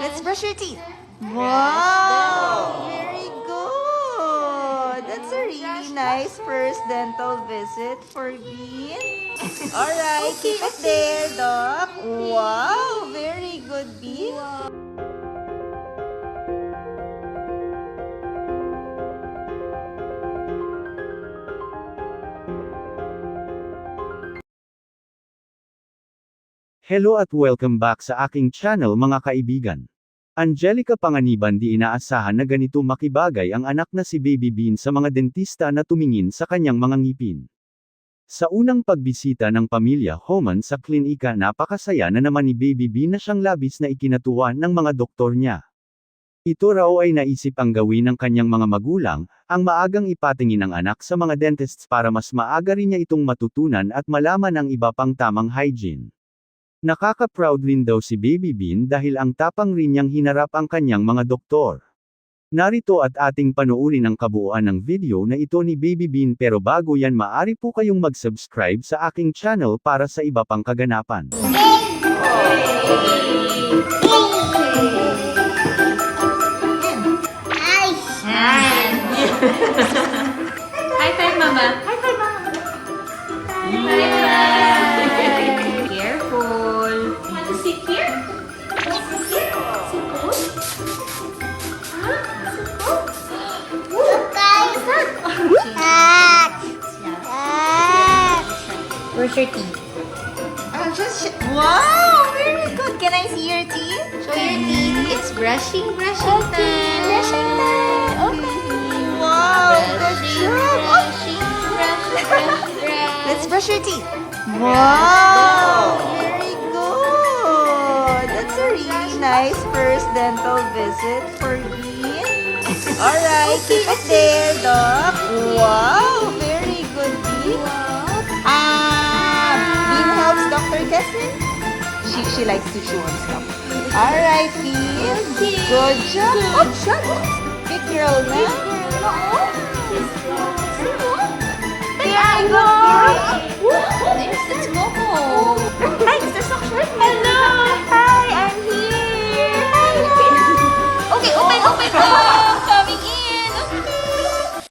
Let's brush your teeth. Wow! Very good. That's a really nice first dental visit for Bean. Alright, keep it there, Doc. Hello at welcome back sa aking channel mga kaibigan. Angelica Panganiban di inaasahan na ganito makibagay ang anak na si Baby Bean sa mga dentista na tumingin sa kanyang mga ngipin. Sa unang pagbisita ng pamilya Homan sa klinika napakasaya na naman ni Baby Bean na siyang labis na ikinatuwa ng mga doktor niya. Ito raw ay naisip ang gawin ng kanyang mga magulang, ang maagang ipatingin ang anak sa mga dentists para mas maaga rin niya itong matutunan at malaman ang iba pang tamang hygiene. Nakaka-proud rin daw si Baby Bean dahil ang tapang rin niyang hinarap ang kanyang mga doktor. Narito at ating panuurin ang kabuuan ng video na ito ni Baby Bean pero bago yan maari po kayong mag-subscribe sa aking channel para sa iba pang kaganapan. Where's your teeth? Uh, oh, just wow! Very good. Can I see your teeth? Show your teeth. It's brushing, brushing time. Brushing time. Okay. Wow! Good job. Oh, brush, brush, brush. Let's brush your teeth. Wow! Very good. That's a really nice first dental visit for Bean. Alright, keep it there, Doc. Wow! Kesslin. She, she likes to chew on stuff. Alright, Bean. Good job. Oh, shut up. Big girl na. There I